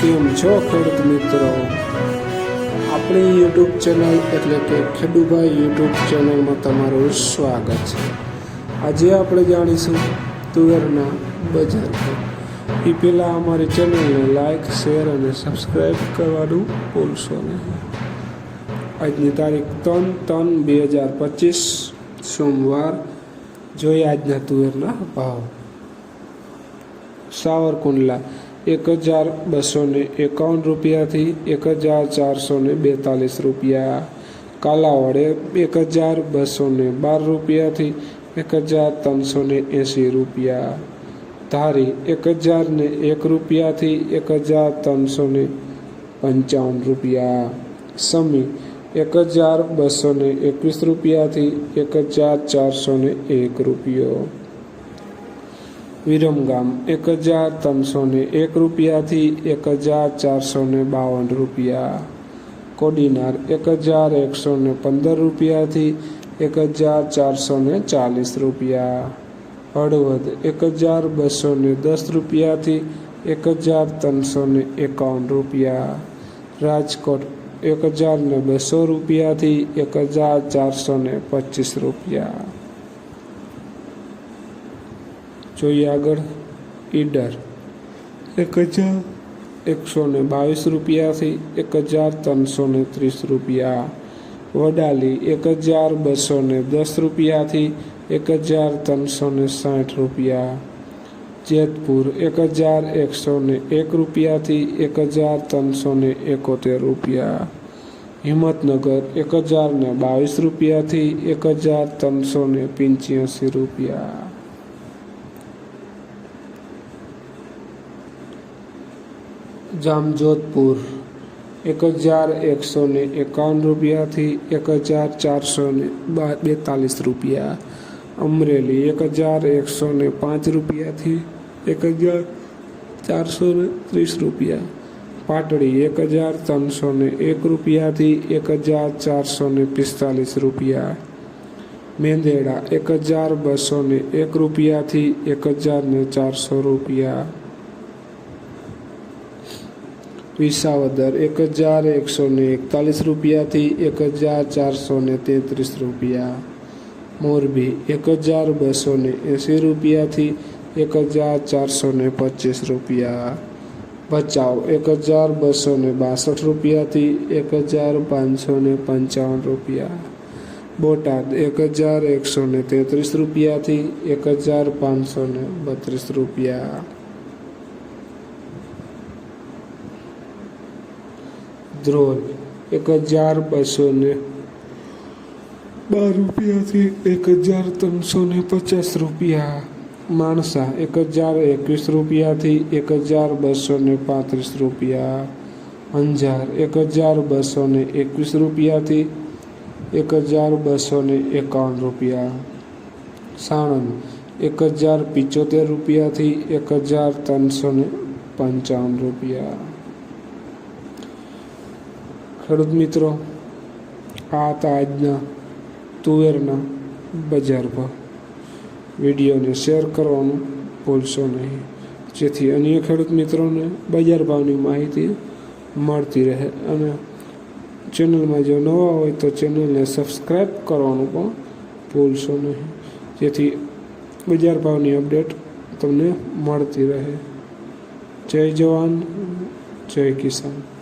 કેમ છો, ખેડૂત મિત્રો? આપણી યુટ્યુબ ચેનલ એટલે કે ખેડૂભાઈ યુટ્યુબ ચેનલમાં તમારું સ્વાગત છે. આજે આપણે જાણીશું તુવેરના બજાર એ પહેલાં અમારી ચેનલને લાઇક શેર અને સબસ્ક્રાઈબ કરવાનું ભૂલશો નહીં. આજની તારીખ ત્રણ ત્રણ બે હજાર પચીસ, સોમવાર. જોઈએ આજના તુવેરના ભાવ. સાવરકુંડલા એક હજાર બસો એકાવન રૂપિયાથી એક હજાર ચારસો બેતાલીસ રૂપિયા. કાલાવડે એક હજાર બસો બાર રૂપિયાથી એક હજાર ત્રણસો એંસી રૂપિયા. ધારી એક હજાર એક રૂપિયાથી એક હજાર ત્રણસો પંચાવન રૂપિયા. સમી એક હજાર બસો એકવીસ રૂપિયાથી એક હજાર ચારસો એક રૂપિયો. વિરમગામ એક હજાર ત્રણસો ને એક રૂપિયાથી એક હજાર ચારસો ને બાવન રૂપિયા. કોડીનાર એક હજાર એકસો ને પંદર રૂપિયાથી એક હજાર ચારસો ને ચાલીસ રૂપિયા. હળવદ એક હજાર બસો ને દસ રૂપિયાથી એક હજાર ત્રણસો ને એકાવન રૂપિયા. રાજકોટ એક હજાર ને બસો રૂપિયાથી એક હજાર ચારસો ને પચીસ રૂપિયા. જોઈએ આગળ ઈડર. એક હજાર એકસો ને બાવીસ રૂપિયાથી એક હજાર ત્રણસો ને ત્રીસ રૂપિયા. વડાલી એક હજાર બસો ને દસ રૂપિયાથી એક હજાર ત્રણસો ને સાઠ રૂપિયા. જેતપુર એક હજાર એકસો ને એક રૂપિયાથી એક હજાર ત્રણસો ને એકોતેર રૂપિયા. હિંમતનગર એક હજાર ને બાવીસ રૂપિયાથી એક હજાર ત્રણસો ને પંચ્યાસી રૂપિયા. જામજોધપુર એક હજાર એકસો ને એકાવન રૂપિયાથી એક હજાર ચારસો ને બેતાલીસ રૂપિયા. અમરેલી એક હજાર એકસો ને પાંચ રૂપિયાથી એક હજાર ચારસો ને ત્રીસ રૂપિયા. પાટડી એક હજાર ત્રણસો ને એક રૂપિયાથી એક હજાર ચારસો ને પિસ્તાલીસ રૂપિયા. મેંદેડા એક હજાર બસો ને એક રૂપિયાથી એક હજાર ને ચારસો રૂપિયા. વિસાવદર એક હજાર એકસો એકતાલીસ રૂપિયાથી એક હજાર ચારસો તેત્રીસ રૂપિયા. મોરબી એક હજાર બસો એંસી રૂપિયાથી એક હજાર ચારસો પચીસ રૂપિયા. ભચાઉ એક હજાર બસો બાસઠ રૂપિયાથી એક હજાર પાંચસો પંચાવન રૂપિયા. બોટાદ એક હજાર એકસો તેત્રીસ રૂપિયાથી એક હજાર પાંચસો બત્રીસ રૂપિયા. ધ્રોલ એક હજાર બસો ને બાર રૂપિયાથી એક હજાર ત્રણસો ને પચાસ રૂપિયા માણસા એક હજાર એકવીસ રૂપિયાથી એક હજાર બસો ને પાંત્રીસ રૂપિયા અંજાર એક હજાર બસો ને એકવીસ રૂપિયાથી એક હજાર બસો ને એકાવન રૂપિયા સાણંદ એક હજાર પિચોતેર રૂપિયાથી એક હજાર ત્રણસો ને પંચાવન રૂપિયા ખેડૂત મિત્રો, આ હતા આજના તુવેરના બજાર ભાવ. વિડીયોને શેર કરવાનું ભૂલશો નહીં. જેથી અન્ય ખેડૂત મિત્રોને બજાર ભાવની માહિતી મળતી રહે. અને ચેનલમાં જો નવા હોય તો ચેનલને સબસ્ક્રાઈબ કરવાનું પણ ભૂલશો નહીં. જેથી બજાર ભાવની અપડેટ તમને મળતી રહે. જય જવાન, જય કિસાન.